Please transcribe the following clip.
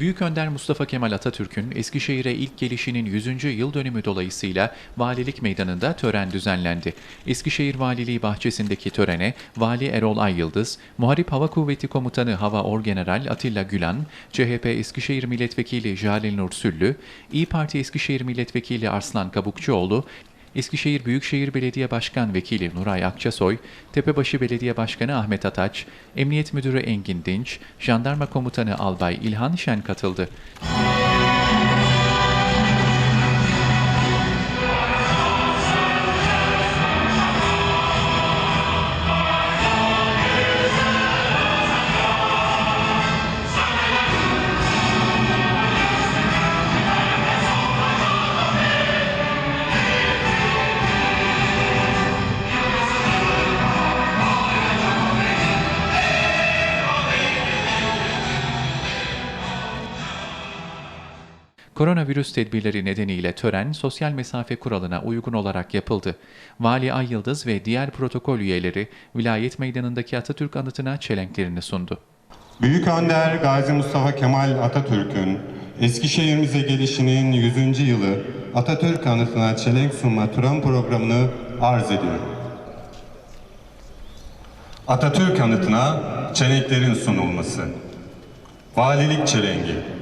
Büyük Önder Mustafa Kemal Atatürk'ün Eskişehir'e ilk gelişinin 100. yıl dönümü dolayısıyla Valilik Meydanı'nda tören düzenlendi. Eskişehir Valiliği bahçesindeki törene Vali Erol Ayyıldız, Muharip Hava Kuvveti Komutanı Hava Orgeneral Atilla Gülan, CHP Eskişehir Milletvekili Jalil Nur İyi Parti Eskişehir Milletvekili Arslan Kabukçuoğlu, Eskişehir Büyükşehir Belediye Başkan Vekili Nuray Akçasoy, Tepebaşı Belediye Başkanı Ahmet Ataç, Emniyet Müdürü Engin Dinç, Jandarma Komutanı Albay İlhan Şen katıldı. Koronavirüs tedbirleri nedeniyle tören sosyal mesafe kuralına uygun olarak yapıldı. Vali Ay Yıldız ve diğer protokol üyeleri vilayet meydanındaki Atatürk anıtına çelenklerini sundu. Büyük Önder Gazi Mustafa Kemal Atatürk'ün Eskişehir'imize gelişinin 100. yılı Atatürk anıtına çelenk sunma tören programını arz ediyorum. Atatürk anıtına çelenklerin sunulması. Valilik çelengi.